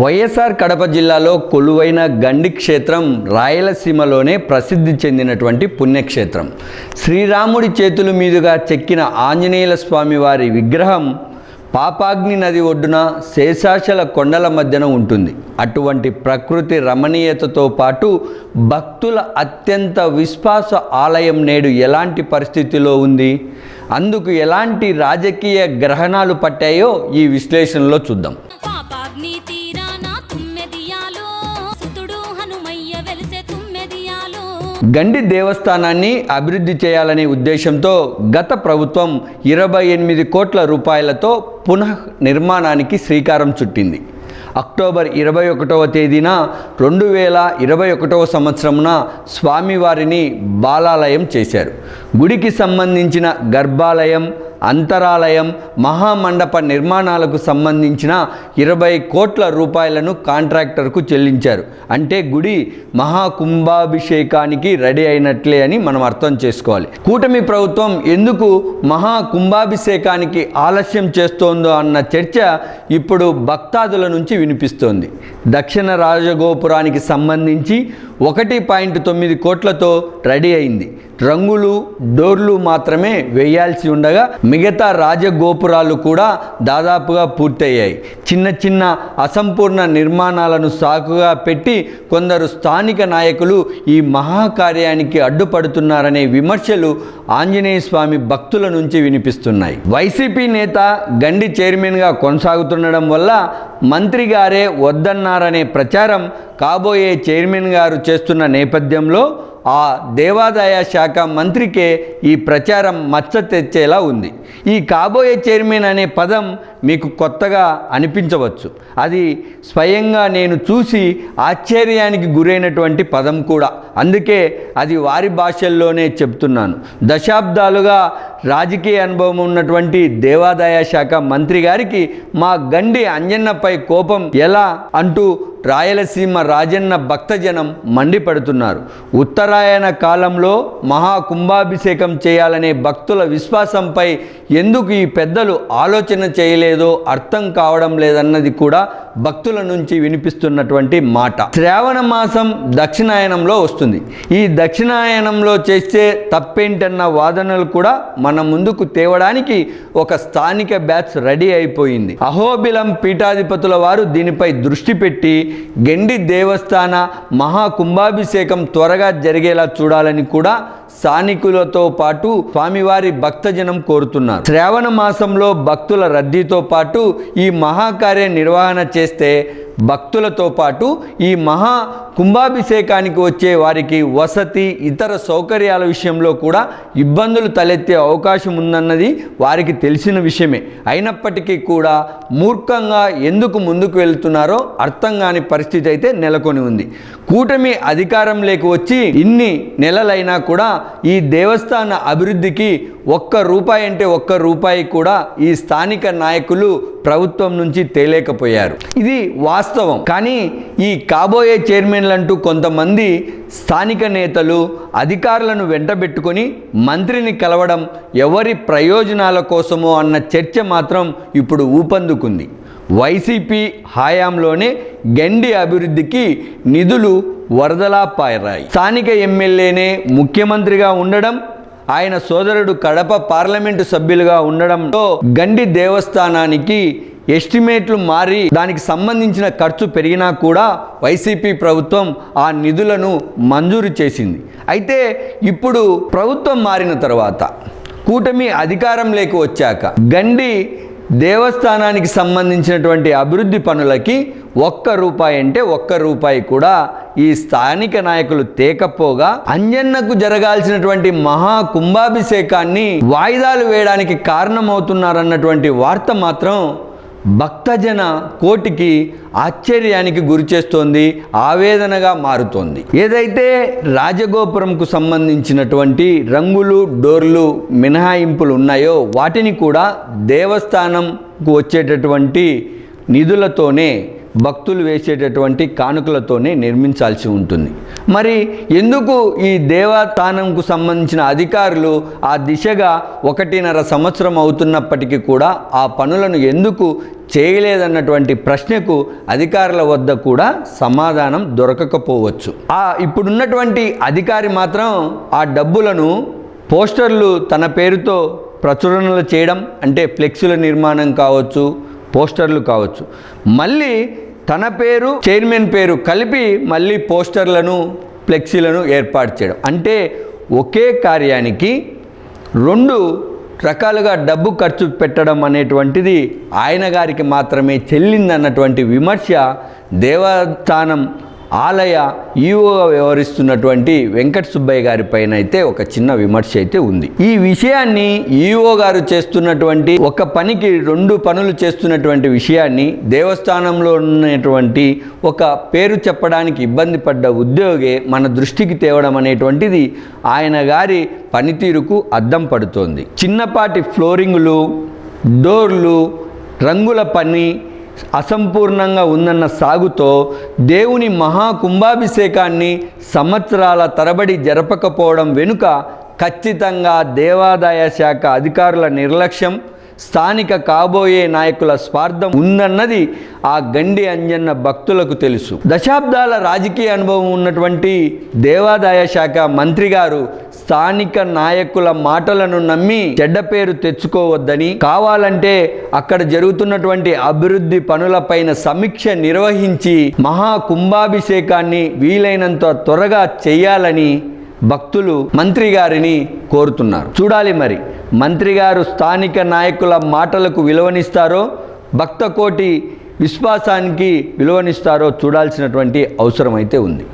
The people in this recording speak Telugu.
వైఎస్ఆర్ కడప జిల్లాలో కొలువైన గండి క్షేత్రం రాయలసీమలోనే ప్రసిద్ధి చెందినటువంటి పుణ్యక్షేత్రం. శ్రీరాముడి చేతుల మీదుగా చెక్కిన ఆంజనేయుల స్వామి వారి విగ్రహం పాపాగ్ని నది ఒడ్డున శేషాచల కొండల మధ్యన ఉంటుంది. అటువంటి ప్రకృతి రమణీయతతో పాటు భక్తుల అత్యంత విశ్వాస ఆలయం నేడు ఎలాంటి పరిస్థితిలో ఉంది? అందుకు ఎలాంటి రాజకీయ గ్రహణాలు పట్టాయో ఈ విశ్లేషణలో చూద్దాం. గండి దేవస్థానాన్ని అభివృద్ధి చేయాలనే ఉద్దేశంతో గత ప్రభుత్వం ఇరవై ఎనిమిది కోట్ల రూపాయలతో పునః నిర్మాణానికి శ్రీకారం చుట్టింది. అక్టోబర్ ఇరవై ఒకటవ తేదీన రెండు వేల ఇరవై ఒకటవ సంవత్సరమున స్వామివారిని బాలాలయం చేశారు. గుడికి సంబంధించిన గర్భాలయం అంతరాలయం మహామండప నిర్మాణాలకు సంబంధించిన ఇరవై కోట్ల రూపాయలను కాంట్రాక్టర్కు చెల్లించారు. అంటే గుడి మహాకుంభాభిషేకానికి రెడీ అయినట్లే అని మనం అర్థం చేసుకోవాలి. కూటమి ప్రభుత్వం ఎందుకు మహాకుంభాభిషేకానికి ఆలస్యం చేస్తోందో అన్న చర్చ ఇప్పుడు భక్తాదుల నుంచి వినిపిస్తోంది. దక్షిణ రాజగోపురానికి సంబంధించి ఒకటి పాయింట్ తొమ్మిది కోట్లతో రెడీ అయింది. రంగులు డోర్లు మాత్రమే వేయాల్సి ఉండగా మిగతా రాజగోపురాలు కూడా దాదాపుగా పూర్తయ్యాయి. చిన్న చిన్న అసంపూర్ణ నిర్మాణాలను సాకుగా పెట్టి కొందరు స్థానిక నాయకులు ఈ మహాకార్యానికి అడ్డుపడుతున్నారనే విమర్శలు ఆంజనేయ స్వామి భక్తుల నుంచి వినిపిస్తున్నాయి. వైసీపీ నేత గండి చైర్మన్గా కొనసాగుతుండడం వల్ల మంత్రి గారే వద్దన్నారనే ప్రచారం కాబోయే చైర్మన్ గారు చేస్తున్న నేపథ్యంలో ఆ దేవాదాయ శాఖ మంత్రికే ఈ ప్రచారం మచ్చ తెచ్చేలా ఉంది. ఈ కాబోయే చైర్మన్ అనే పదం మీకు కొత్తగా అనిపించవచ్చు. అది స్వయంగా నేను చూసి ఆశ్చర్యానికి గురైనటువంటి పదం కూడా. అందుకే అది వారి భాషల్లోనే చెప్తున్నాను. దశాబ్దాలుగా రాజకీయ అనుభవం ఉన్నటువంటి దేవాదాయ శాఖ మంత్రి గారికి మా గండి అంజన్నపై కోపం ఎలా అంటూ రాయలసీమ రాజన్న భక్తజనం మండిపడుతున్నారు. ఉత్తరాయణ కాలంలో మహాకుంభాభిషేకం చేయాలనే భక్తుల విశ్వాసంపై ఎందుకు ఈ పెద్దలు ఆలోచన చేయలేదో అర్థం కావడం లేదన్నది కూడా భక్తుల నుంచి వినిపిస్తున్నటువంటి మాట. శ్రావణ మాసం దక్షిణాయనంలో వస్తుంది. ఈ దక్షిణాయనంలో చేస్తే తప్పేంటన్న వాదనలు కూడా మన ముందుకు తేవడానికి ఒక స్థానిక బ్యాచ్ రెడీ అయిపోయింది. అహోబిలం పీఠాధిపతుల వారు దీనిపై దృష్టి పెట్టి గెండి దేవస్థాన మహాకుంభాభిషేకం త్వరగా జరిగేలా చూడాలని కూడా స్థానికులతో పాటు స్వామివారి భక్తజనం కోరుతున్నారు. శ్రావణ మాసంలో భక్తుల రద్దీతో పాటు ఈ మహాకార్య నిర్వహణ చేస్తే భక్తులతో పాటు ఈ మహా కుంభాభిషేకానికి వచ్చే వారికి వసతి ఇతర సౌకర్యాల విషయంలో కూడా ఇబ్బందులు తలెత్తే అవకాశం ఉందన్నది వారికి తెలిసిన విషయమే. అయినప్పటికీ కూడా మూర్ఖంగా ఎందుకు ముందుకు వెళ్తున్నారో అర్థం కాని పరిస్థితి అయితే నెలకొని ఉంది. కూటమి అధికారంలోకి వచ్చి ఇన్ని నెలలైనా కూడా ఈ దేవస్థాన అభివృద్ధికి ఒక్క రూపాయి అంటే ఒక్క రూపాయి కూడా ఈ స్థానిక నాయకులు ప్రభుత్వం నుంచి తేలేకపోయారు. ఇది వాస్తవం. కానీ ఈ కాబోయే చైర్మన్లు అంటూ కొంతమంది స్థానిక నేతలు అధికారులను వెంటబెట్టుకొని మంత్రిని కలవడం ఎవరి ప్రయోజనాల కోసమో అన్న చర్చ మాత్రం ఇప్పుడు ఊపందుకుంది. వైసీపీ హయాంలోనే గండి అభివృద్ధికి నిధులు వరదలా పారాయి. స్థానిక ఎమ్మెల్యేనే ముఖ్యమంత్రిగా ఉండడం ఆయన సోదరుడు కడప పార్లమెంటు సభ్యులుగా ఉండడంతో గండి దేవస్థానానికి ఎస్టిమేట్లు మారి దానికి సంబంధించిన ఖర్చు పెరిగినా కూడా వైసీపీ ప్రభుత్వం ఆ నిధులను మంజూరు చేసింది. అయితే ఇప్పుడు ప్రభుత్వం మారిన తర్వాత కూటమి అధికారంలోకి వచ్చాక గండి దేవస్థానానికి సంబంధించినటువంటి అభివృద్ధి పనులకి ఒక్క రూపాయి అంటే ఒక్క రూపాయి కూడా ఈ స్థానిక నాయకులు తేకపోగా అంజన్నకు జరగాల్సినటువంటి మహా కుంభాభిషేకాన్ని వాయిదాలు వేయడానికి కారణమవుతున్నారన్నటువంటి వార్త మాత్రం భక్తజన కోటికి ఆశ్చర్యానికి గురిచేస్తోంది ఆవేదనగా మారుతోంది. ఏదైతే రాజగోపురంకు సంబంధించినటువంటి రంగులు డోర్లు మినహాయింపులు ఉన్నాయో వాటిని కూడా దేవస్థానంకు వచ్చేటటువంటి నిధులతోనే భక్తులు వేసేటటువంటి కానుకలతోనే నిర్మించాల్సి ఉంటుంది. మరి ఎందుకు ఈ దేవస్థానంకు సంబంధించిన అధికారులు ఆ దిశగా ఒకటిన్నర సంవత్సరం అవుతున్నప్పటికీ కూడా ఆ పనులను ఎందుకు చేయలేదన్నటువంటి ప్రశ్నకు అధికారుల వద్ద కూడా సమాధానం దొరకకపోవచ్చు. ఆ ఇప్పుడున్నటువంటి అధికారి మాత్రం ఆ డబ్బులను పోస్టర్లు తన పేరుతో ప్రచురణలు చేయడం అంటే ఫ్లెక్సుల నిర్మాణం కావచ్చు పోస్టర్లు కావచ్చు. మళ్ళీ తన పేరు చైర్మన్ పేరు కలిపి మళ్ళీ పోస్టర్లను ఫ్లెక్సీలను ఏర్పాటు చేయడం. అంటే ఒకే కార్యానికి రెండు రకాలుగా డబ్బు ఖర్చు పెట్టడం అనేటువంటిది ఆయన గారికి మాత్రమే చెల్లిందన్నటువంటి విమర్శ దేవస్థానం ఆలయ ఈవోగా వ్యవహరిస్తున్నటువంటి వెంకట సుబ్బయ్య గారి పైన అయితే ఒక చిన్న విమర్శ అయితే ఉంది. ఈ విషయాన్ని ఈఓ గారు చేస్తున్నటువంటి ఒక పనికి రెండు పనులు చేస్తున్నటువంటి విషయాన్ని దేవస్థానంలో ఉన్నటువంటి ఒక పేరు చెప్పడానికి ఇబ్బంది పడ్డ ఉద్యోగే మన దృష్టికి తేవడం అనేటువంటిది ఆయన గారి పనితీరుకు అద్దం పడుతోంది. చిన్నపాటి ఫ్లోరింగులు డోర్లు రంగుల పని అసంపూర్ణంగా ఉందన్న సాగుతో దేవుని మహాకుంభాభిషేకాన్ని సంవత్సరాల తరబడి జరపకపోవడం వెనుక ఖచ్చితంగా దేవాదాయ శాఖ అధికారుల నిర్లక్ష్యం స్థానిక కాబోయే నాయకుల స్వార్థం ఉందన్నది ఆ గండి అంజన్న భక్తులకు తెలుసు. దశాబ్దాల రాజకీయ అనుభవం ఉన్నటువంటి దేవాదాయ శాఖ మంత్రి గారు స్థానిక నాయకుల మాటలను నమ్మి చెడ్డ పేరు తెచ్చుకోవద్దని కావాలంటే అక్కడ జరుగుతున్నటువంటి అభివృద్ధి పనులపైన సమీక్ష నిర్వహించి మహా కుంభాభిషేకాన్ని వీలైనంత త్వరగా చేయాలని భక్తులు మంత్రి గారిని కోరుతున్నారు. చూడాలి మరి మంత్రి గారు స్థానిక నాయకుల మాటలకు విలువనిస్తారో భక్త కోటి విశ్వాసానికి విలువనిస్తారో చూడాల్సినటువంటి అవసరం అయితే ఉంది.